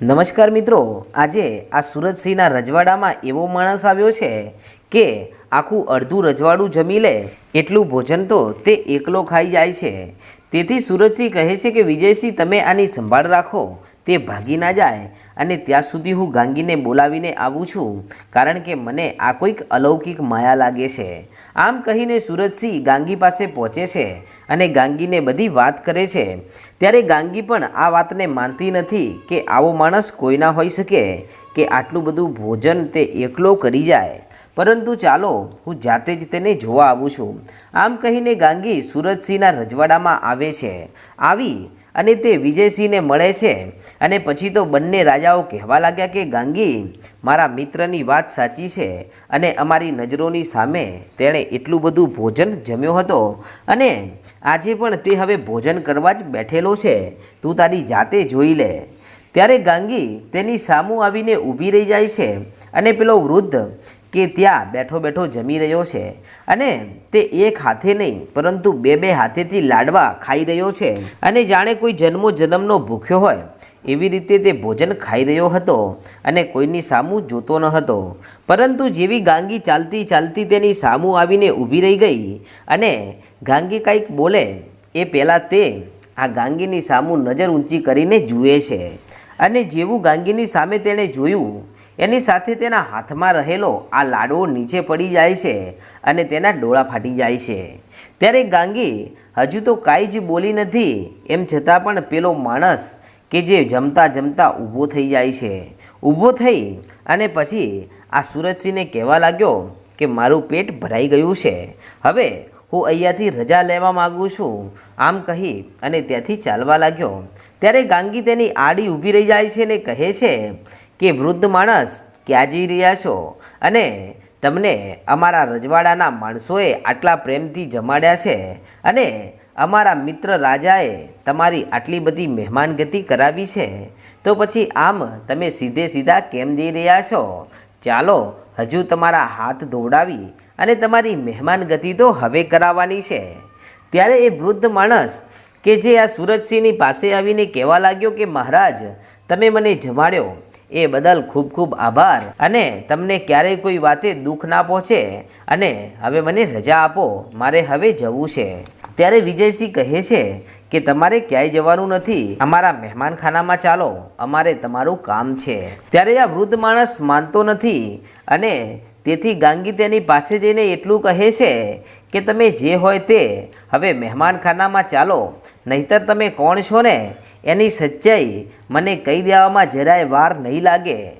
નમસ્કાર મિત્રો, આજે આ સુરતસિંહના રજવાડામાં એવો માણસ આવ્યો છે કે આખું અડધું રજવાડું જમી લે, એટલું ભોજન તો તે એકલો ખાઈ જાય છે. તેથી સુરતસિંહ કહે છે કે, વિજયસિંહ, તમે આની સંભાળ રાખો. તે ભાગી ના જાય અને ત્યાં સુધી હું ગાંગીને બોલાવીને આવું છું, કારણ કે મને આ કોઈક અલૌકિક માયા લાગે છે. આમ કહીને સુરતસિંહ ગાંગી પાસે પહોંચે છે અને ગાંગીને બધી વાત કરે છે. ત્યારે ગાંગી પણ આ વાતને માનતી નથી કે આવો માણસ કોઈના હોઈ શકે, કે આટલું બધું ભોજન તે એકલો કરી જાય. પરંતુ ચાલો, હું જાતે જ તેને જોવા આવું છું. આમ કહીને ગાંગી સુરતસિંહના રજવાડામાં આવે છે. આવી અને તે વિજયસિંહને મળે છે. અને પછી તો બંને રાજાઓ કહેવા લાગ્યા કે, ગાંગી, મારા મિત્રની વાત સાચી છે અને અમારી નજરોની સામે તેણે એટલું બધું ભોજન જમ્યો હતો અને આજે પણ તે હવે ભોજન કરવા જ બેઠેલો છે. તું તારી જાતે જોઈ લે. ત્યારે ગાંગી તેની સામું આવીને ઊભી રહી જાય છે અને પેલો વૃદ્ધ કે ત્યાં બેઠો બેઠો જમી રહ્યો છે અને તે એક હાથે નહીં, પરંતુ બે બે હાથેથી લાડવા ખાઈ રહ્યો છે અને જાણે કોઈ જન્મો જન્મનો ભૂખ્યો હોય, એવી રીતે તે ભોજન ખાઈ રહ્યો હતો અને કોઈની સામું જોતો ન હતો. પરંતુ જેવી ગાંગી ચાલતી ચાલતી તેની સામું આવીને ઊભી રહી ગઈ અને ગાંગી કંઈક બોલે, એ પહેલાં તે આ ગાંગીની સામું નજર ઊંચી કરીને જુએ છે. અને જેવું ગાંગીની સામે તેણે જોયું એની સાથે તેના હાથમાં રહેલો આ લાડવો નીચે પડી જાય છે અને તેના ડોળા ફાટી જાય છે. ત્યારે ગાંગી, હજુ તો કાંઈ જ બોલી નથી. એમ છતાં પણ પેલો માણસ કે જે જમતા જમતા ઊભો થઈ જાય છે. ઊભો થઈ અને પછી આ સુરજસિંહને કહેવા લાગ્યો કે, મારું પેટ ભરાઈ ગયું છે. હવે હું અહીંયાથી રજા લેવા માગું છું. આમ કહી અને ત્યાંથી ચાલવા લાગ્યો. ત્યારે ગાંગી તેની આડી ઊભી રહી જાય છે ને કહે છે કે વૃદ્ધ માણસ ક્યાં જઈ રહ્યા છો? અને તમને અમારા રજવાડાના માણસોએ આટલા પ્રેમથી જમાડ્યા છે? અને અમારા મિત્ર રાજાએ તમારી આટલી બધી મહેમાનગતિ કરાવી છે? તો પછી આમ તમે સીધે સીધા કેમ જઈ રહ્યા છો? ચાલો, હજુ તમારા હાથ ધોવડાવી અને તમારી મહેમાનગતિ તો હવે કરાવવાની છે. ત્યારે એ વૃદ્ધ માણસ કે જે આ સુરજસિંહની પાસે આવીને કહેવા લાગ્યો કે, મહારાજ, તમે મને જમાડ્યો. એ બદલ ખૂબ ખૂબ આભાર. અને તમને ક્યારેય કોઈ વાતે દુઃખ ના પહોંચે, અને હવે મને રજા આપો, મારે હવે જવું છે. ત્યારે વિજયસિંહ કહે છે કે તમારે ક્યાંય જવાનું નથી, અમારા મહેમાનખાનામાં ચાલો, અમારે તમારું કામ છે. ત્યારે આ વૃદ્ધ માણસ માનતો નથી, અને તેથી ગાંગી તેની પાસે જઈને એટલું કહે છે કે તમે જે હોય તે, હવે મહેમાનખાનામાં ચાલો, નહીતર તમે કોણ છો ને? એની સચ્ચાઈ મને કહી દેવામાં જરાય વાર નહીં લાગે.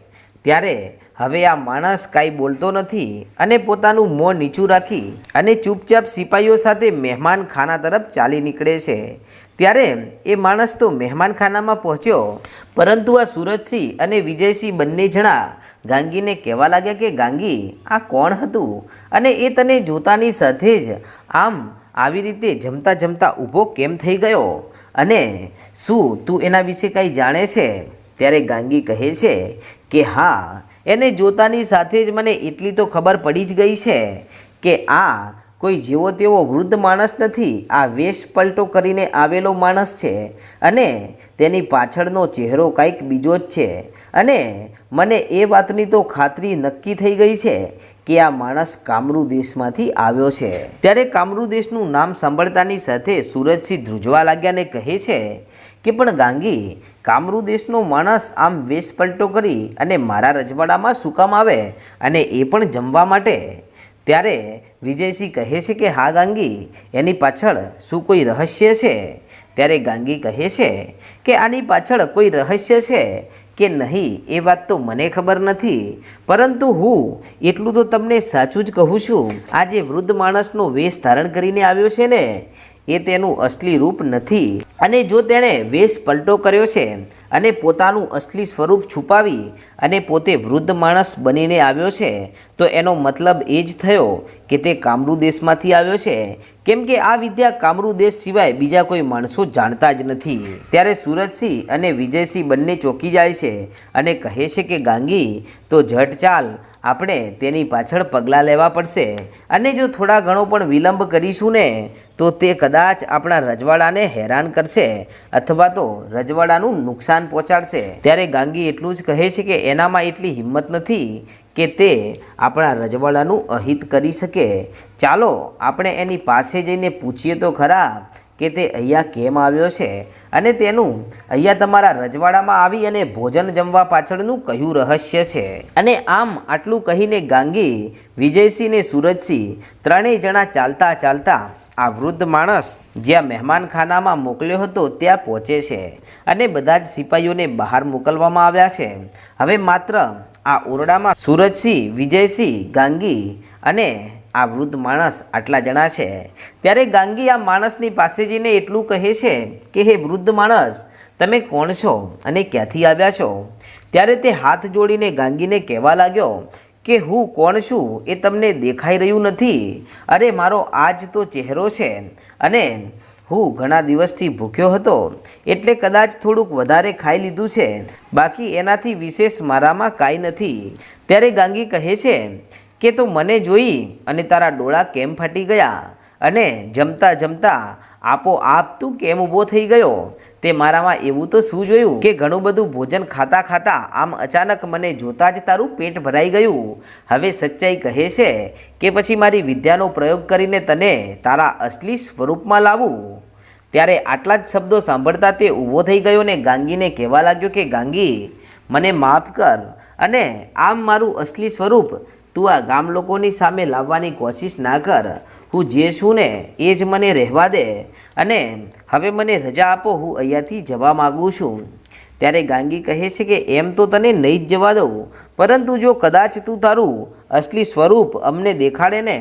ત્યારે હવે આ માણસ કાંઈ બોલતો નથી અને પોતાનું મોં નીચું રાખી અને ચૂપચાપ સિપાહીઓ સાથે મહેમાન ખાના તરફ ચાલી નીકળે છે. ત્યારે એ માણસ તો મહેમાનખાનામાં પહોંચ્યો. પરંતુ આ સુરજસિંહ અને વિજયસિંહ બંને જણા ગાંગીને કહેવા લાગ્યા કે, ગાંગી, આ કોણ હતું? અને એ તને જોતાની સાથે જ આમ આવી રીતે જમતા જમતા ઊભો કેમ થઈ ગયો? અને શું તું એના વિશે કાંઈ જાણે છે? ત્યારે ગાંગી કહે છે કે હા, એને જોતાની સાથે જ મને એટલી તો ખબર પડી જ ગઈ છે કે આ કોઈ જેવો તેવો વૃદ્ધ માણસ નથી. આ વેશ પલટો કરીને આવેલો માણસ છે અને તેની પાછળનો ચહેરો કાંઈક બીજો જ છે અને મને એ વાતની તો ખાતરી નક્કી થઈ ગઈ છે કે આ માણસ કામરૂ દેશમાંથી આવ્યો છે. ત્યારે કામરૂ દેશનું નામ સાંભળતાની સાથે સુરજસિંહ ધ્રુજવા લાગ્યાને કહે છે કે, પણ ગાંગી, કામરૂ દેશનો માણસ આમ વેશ પલટો કરી અને મારા રજવાડામાં શું કામ આવે અને એ પણ જમવા માટે? ત્યારે વિજયસિંહ કહે છે કે, હા ગાંગી, એની પાછળ શું કોઈ રહસ્ય છે? ત્યારે ગાંગી કહે છે કે, આની પાછળ કોઈ રહસ્ય છે? કે નહીં એ વાત તો મને ખબર નથી. પરંતુ હું એટલું તો તમને સાચું જ કહું છું. આ જે વૃદ્ધ માણસનો વેશ ધારણ કરીને આવ્યો છે ને, એ તેનું અસલી રૂપ નથી. અને જો તેણે વેશ પલટો કર્યો છે અને પોતાનું અસલી સ્વરૂપ છુપાવી અને પોતે વૃદ્ધ માણસ બનીને આવ્યો છે, તો એનો મતલબ એ જ થયો કે તે કામરૂ દેશમાંથી આવ્યો છે? કેમ કે આ વિદ્યા કામરૂ દેશ સિવાય બીજા કોઈ માણસો જાણતા જ નથી. ત્યારે સુરજસિંહ અને વિજયસિંહ બંને ચોંકી જાય છે અને કહે છે કે, ગાંગી, તો ઝટ ચાલ, આપણે તેની પાછળ પગલાં લેવા પડશે. અને જો થોડા ઘણો પણ વિલંબ કરીશું ને, તો તે કદાચ આપણા રજવાડાને હેરાન કરશે અથવા તો રજવાડાનું નુકસાન પહોંચાડશે. ત્યારે ગાંગી એટલું જ કહે છે કે, એનામાં એટલી હિંમત નથી. કે તે આપણા રજવાડાનું અહિત કરી શકે. ચાલો આપણે એની પાસે જઈને પૂછીએ તો ખરા કે તે અહીંયા કેમ આવ્યો છે? અને તેનું અહીંયા તમારા રજવાડામાં આવી અને ભોજન જમવા પાછળનું કયું રહસ્ય છે? અને આમ આટલું કહીને ગાંગી, વિજયસિંહ ને સુરજસિંહ ત્રણેય જણા ચાલતા ચાલતા આ વૃદ્ધ માણસ જ્યાં મહેમાનખાનામાં મોકલ્યો હતો ત્યાં પહોંચે છે અને બધા જ સિપાહીઓને બહાર મોકલવામાં આવ્યા છે. હવે માત્ર આ ઓરડામાં સુરજસિંહ, વિજયસિંહ, ગાંગી અને આ વૃદ્ધ માણસ આટલા જણા છે. ત્યારે ગાંગી આ માણસની પાસે જઈને એટલું કહે છે કે, હે વૃદ્ધ માણસ, તમે કોણ છો અને ક્યાંથી આવ્યા છો? ત્યારે તે હાથ જોડીને ગાંગીને કહેવા લાગ્યો કે હું કોણ છું એ તમને દેખાઈ રહ્યું નથી? અરે, મારો આજ તો ચહેરો છે. અને હું ઘણા દિવસથી ભૂખ્યો હતો, એટલે કદાચ થોડુંક વધારે ખાઈ લીધું છે. બાકી એનાથી વિશેષ મારામાં કાંઈ નથી. ત્યારે ગાંગી કહે છે કે, તો મને જોઈ અને તારા ડોળા કેમ ફાટી ગયા? અને જમતા જમતા આપોઆપ તું કેમ ઊભો થઈ ગયો? તે મારામાં એવું તો શું જોયું? કે ઘણું બધું ભોજન ખાતા ખાતા આમ અચાનક મને જોતાં જ તારું પેટ ભરાઈ ગયું. હવે સચ્ચાઈ કહે છે કે પછી મારી વિદ્યાનો પ્રયોગ કરીને તને તારા અસલી સ્વરૂપમાં લાવું. ત્યારે આટલા જ શબ્દો સાંભળતા તે ઊભો થઈ ગયો ને ગાંગીને કહેવા લાગ્યો કે, ગાંગી, મને માફ કર અને આમ મારું અસલી સ્વરૂપ તું આ ગામ લોકોની સામે લાવવાની કોશિશ ના કર. હું જે છું ને એ જ મને રહેવા દે અને હવે મને રજા આપો, હું અહીંયાથી જવા માગું છું. ત્યારે ગાંગી કહે છે કે, એમ તો તને નહીં જ જવા દઉં, પરંતુ જો કદાચ તું તારું અસલી સ્વરૂપ અમને દેખાડે ને,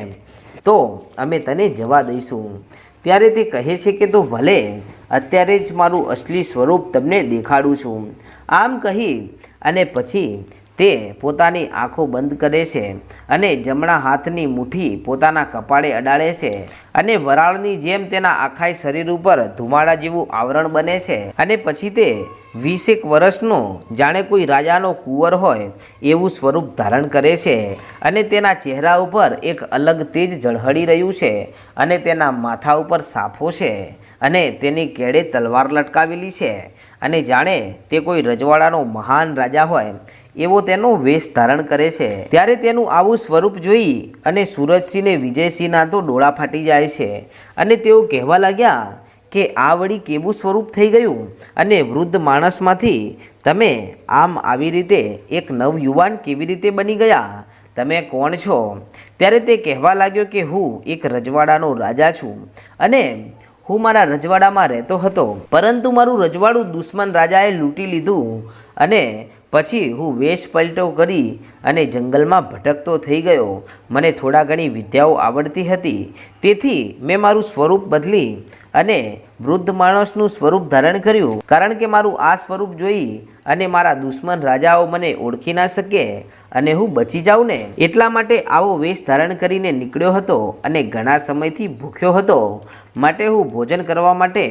તો અમે તને જવા દઈશું. ત્યારે તે કહે છે કે, તો ભલે, અત્યારે જ મારું અસલી સ્વરૂપ તમને દેખાડું છું. આમ કહી અને પછી તે પોતાની આંખો બંધ કરે છે અને જમણા હાથની મુઠ્ઠી પોતાના કપાળે અડાડે છે. અને વરાળની જેમ તેના આખાય શરીર ઉપર ધુમાડા જેવું આવરણ બને છે. અને પછી તે વીસેક વર્ષનો, જાણે કોઈ રાજાનો કુંવર હોય, એવું સ્વરૂપ ધારણ કરે છે. અને તેના ચહેરા ઉપર એક અલગ તેજ ઝળહળી રહ્યું છે અને તેના માથા ઉપર સાફો છે અને તેની કેળે તલવાર લટકાવેલી છે. અને જાણે તે કોઈ રજવાડાનો મહાન રાજા હોય, એવો તેનો વેશ ધારણ કરે છે. ત્યારે તેનું આવું સ્વરૂપ જોઈ અને સુરજસિંહને વિજયસિંહના તો ડોળા ફાટી જાય છે. અને તેઓ કહેવા લાગ્યા કે આ વળી કેવું સ્વરૂપ થઈ ગયું? અને વૃદ્ધ માણસમાંથી, તમે આમ આવી રીતે એક નવયુવાન કેવી રીતે બની ગયા? તમે કોણ છો? ત્યારે તે કહેવા લાગ્યો કે, હું એક રજવાડાનો રાજા છું અને હું મારા રજવાડામાં રહેતો હતો. પરંતુ મારું રજવાડું દુશ્મન રાજાએ લૂંટી લીધું અને પછી હું વેશ પલટો કરી અને જંગલમાં ભટકતો થઈ ગયો. મને થોડા ઘણી વિદ્યાઓ આવડતી હતી. તેથી મેં મારું સ્વરૂપ બદલી અને વૃદ્ધ માણસનું સ્વરૂપ ધારણ કર્યું. કારણ કે મારું આ સ્વરૂપ જોઈ અને મારા દુશ્મન રાજાઓ મને ઓળખી ના શકે અને હું બચી જાઉં ને. એટલા માટે આવો વેશ ધારણ કરીને નીકળ્યો હતો અને ઘણા સમયથી ભૂખ્યો હતો. માટે હું ભોજન કરવા માટે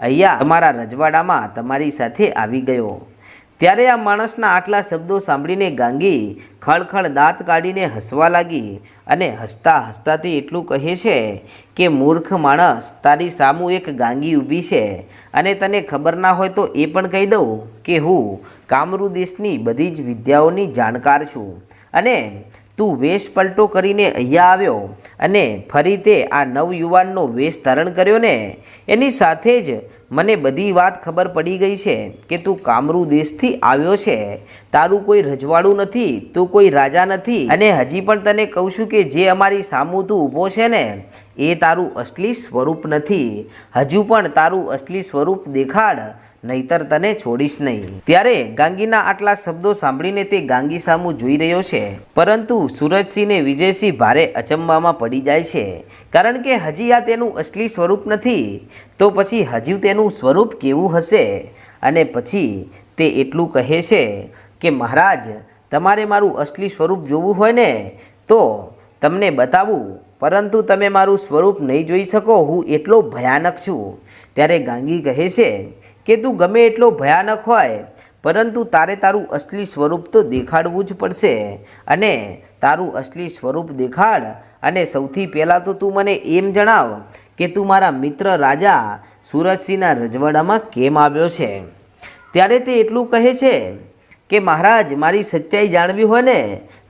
અહીંયા તમારા રજવાડામાં તમારી સાથે આવી ગયો. ત્યારે આ માણસના આટલા શબ્દો સાંભળીને ગાંગી ખળખળ દાંત કાઢીને હસવા લાગી અને હસતા હસતાથી એટલું કહે છે કે, મૂર્ખ માણસ, તારી સામું એક ગાંગી ઊભી છે અને તને ખબર ના હોય તો એ પણ કહી દઉં કે હું કામરૂ દેશની બધી જ વિદ્યાઓની જાણકાર છું અને તું વેશ પલટો કરીને અહીંયા આવ્યો અને ફરી તે આ નવયુવાનનો વેશ ધારણ કર્યો ને? એની સાથે જ મને બધી વાત ખબર પડી ગઈ છે કે તું કામરૂ દેશથી આવ્યો છે. તારું કોઈ રજવાડું નથી, તું કોઈ રાજા નથી. અને હજી પણ તને કહું છું કે જે અમારી સામું તું ઊભો છે ને, એ તારું અસલી સ્વરૂપ નથી. હજુ પણ તારું અસલી સ્વરૂપ દેખાડ. નહીતર તને છોડીશ નહીં. ત્યારે ગાંગીના આટલા શબ્દો સાંભળીને તે ગાંગી સામું જોઈ રહ્યો છે. પરંતુ સુરજસિંહને વિજયસિંહ ભારે અચંબામાં પડી જાય છે. કારણ કે હજી આ તેનું અસલી સ્વરૂપ નથી, તો પછી હજુ તેનું સ્વરૂપ કેવું હશે? અને પછી તે એટલું કહે છે કે, મહારાજ, તમારે મારું અસલી સ્વરૂપ જોવું હોય ને, તો તમને બતાવું. પરંતુ તમે મારું સ્વરૂપ નહીં જોઈ શકો, હું એટલો ભયાનક છું. ત્યારે ગાંગી કહે છે કે તું ગમે એટલો ભયાનક હોય, પરંતુ તારે તારું અસલી સ્વરૂપ તો દેખાડવું જ પડશે. અને તારું અસલી સ્વરૂપ દેખાડ, અને સૌથી પહેલાં તો તું મને એમ જણાવ કે તું મારા મિત્ર રાજા સુરજસિંહના રજવાડામાં કેમ આવ્યો છે. ત્યારે તે એટલું કહે છે કે, મહારાજ, મારી સચ્ચાઈ જાણવી હોય ને,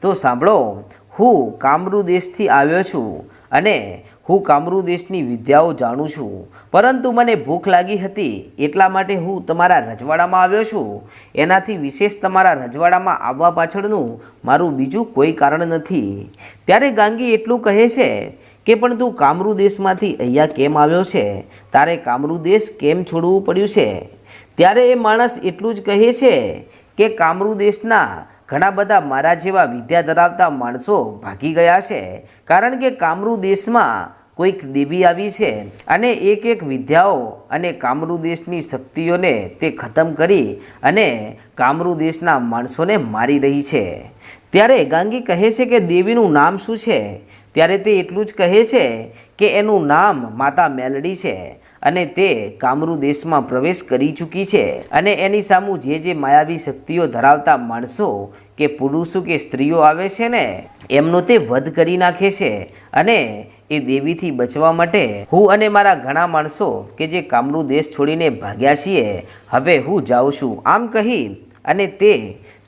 તો સાંભળો. હું કામરૂ દેશથી આવ્યો છું, અને હું કામરૂ દેશની વિદ્યાઓ જાણું છું. પરંતુ મને ભૂખ લાગી હતી, એટલા માટે હું તમારા રજવાડામાં આવ્યો છું. એનાથી વિશેષ તમારા રજવાડામાં આવવા પાછળનું મારું બીજું કોઈ કારણ નથી. ત્યારે ગાંગી એટલું કહે છે કે, પણ તું કામરૂ દેશમાંથી અહીંયા કેમ આવ્યો છે? તારે કામરૂ દેશ કેમ છોડવું પડ્યું છે? ત્યારે એ માણસ એટલું જ કહે છે કે, કામરૂ દેશના ઘણા બધા મારા જેવા વિદ્યા ધરાવતા માણસો ભાગી ગયા છે. કારણ કે કામરૂ દેશમાં કોઈક દેવી આવી છે અને એક એક વિદ્યાઓ અને કામરૂ દેશની શક્તિઓને તે ખતમ કરી અને કામરૂ દેશના માણસોને મારી રહી છે. ત્યારે ગાંગી કહે છે કે દેવીનું નામ શું છે? ત્યારે તે એટલું જ કહે છે કે એનું નામ માતા મેલડી છે અને તે કામરૂ દેશમાં પ્રવેશ કરી ચૂકી છે. અને એની સામું જે જે માયાવી શક્તિઓ ધરાવતા માણસો કે પુરુષો કે સ્ત્રીઓ આવે છે ને, એમનો તે વધ કરી નાખે છે અને એ દેવીથી બચવા માટે હું અને મારા ઘણા માણસો કે જે કામરૂ દેશ છોડીને ભાગ્યા છીએ, હવે હું જાઉં છું. આમ કહી અને તે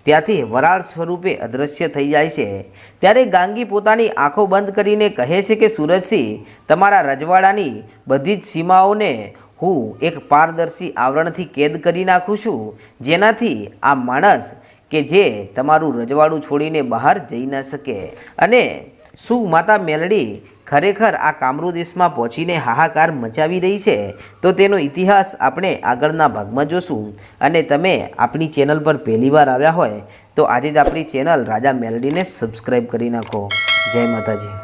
ત્યાંથી વરાળ સ્વરૂપે અદૃશ્ય થઈ જાય છે. ત્યારે ગાંગી પોતાની આંખો બંધ કરીને કહે છે કે, સુરજસિંહ, તમારા રજવાડાની બધી જ સીમાઓને હું એક પારદર્શી આવરણથી કેદ કરી નાખું છું, જેનાથી આ માણસ કે જે તમારું રજવાડું છોડીને બહાર જઈ ન શકે. અને શું માતા મેલડી ખરેખર આ કામરૂ દેશમાં પહોંચીને હાહાકાર મચાવી રહી છે, તો તેનો ઇતિહાસ આપણે આગળના ભાગમાં જોશું. અને તમે આપણી ચેનલ પર પહેલીવાર આવ્યા હોય, તો આજે જ આપણી ચેનલ રાજા મેલડીને સબસ્ક્રાઈબ કરી નાખો. જય માતાજી.